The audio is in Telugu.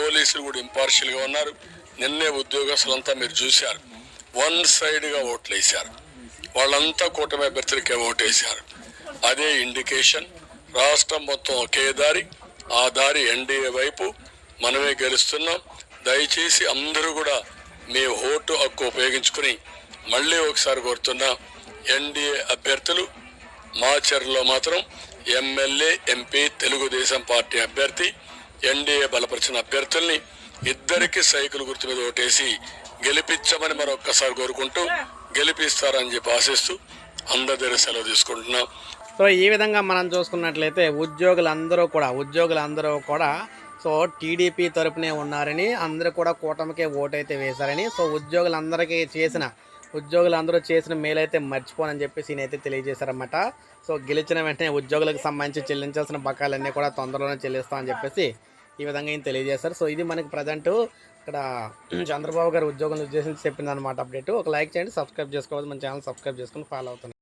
పోలీసులు కూడా ఇంపార్షియల్గా ఉన్నారు. నిన్నే ఉద్యోగస్తులంతా మీరు చూశారు. వన్ సైడ్గా ఓట్లు వేశారు వాళ్ళంతా కూటమి అభ్యర్థులకే ఓటేశారు. అదే ఇండికేషన్ రాష్ట్రం మొత్తం ఒకే దారి ఆ దారి ఎన్డీఏ వైపు మనమే గెలుస్తున్నాం. దయచేసి అందరూ కూడా మీ ఓటు హక్కు ఉపయోగించుకుని మళ్ళీ ఒకసారి కోరుతున్నా ఎన్డీఏ అభ్యర్థులు మాచర్లో మాత్రం M L A M P Telugu Desam party అభ్యర్థి ఎన్డీఏ బలపరిచిన అభ్యర్థుల్ని ఇద్దరికి సైకిల్ గుర్తు మీద ఓటేసి గెలిపించమని మరొక్కసారి కోరుకుంటూ గెలిపిస్తారని చెప్పి ఆశిస్తూ అందరి సెలవు తీసుకుంటున్నాం. సో ఈ విధంగా మనం చూసుకున్నట్లయితే ఉద్యోగులందరూ కూడా ఉద్యోగులందరూ కూడా సో టీడీపీ తరపునే ఉన్నారని అందరూ కూడా కూటమికే ఓటైతే వేశారని సో ఉద్యోగులందరికీ చేసిన ఉద్యోగులందరూ చేసిన మేలైతే మర్చిపోనని చెప్పేసి నేనైతే తెలియజేశారన్నమాట. సో గెలిచిన వెంటనే ఉద్యోగులకు సంబంధించి చెల్లించాల్సిన బకాయిలన్నీ కూడా తొందరలోనే చెల్లిస్తామని చెప్పేసి ఈ విధంగా ఈయన తెలియజేశారు సో ఇది మనకి ప్రజెంట్ ఇక్కడ చంద్రబాబు గారు ఉద్యోగం ఉద్దేశించి చెప్పిందనమాట అప్డేట్ ఒక లైక్ చేయండి సబ్స్క్రైబ్ చేసుకోవాలి. మన ఛానల్ సబ్స్క్రైబ్ చేసుకుని ఫాలో అవుతుంది.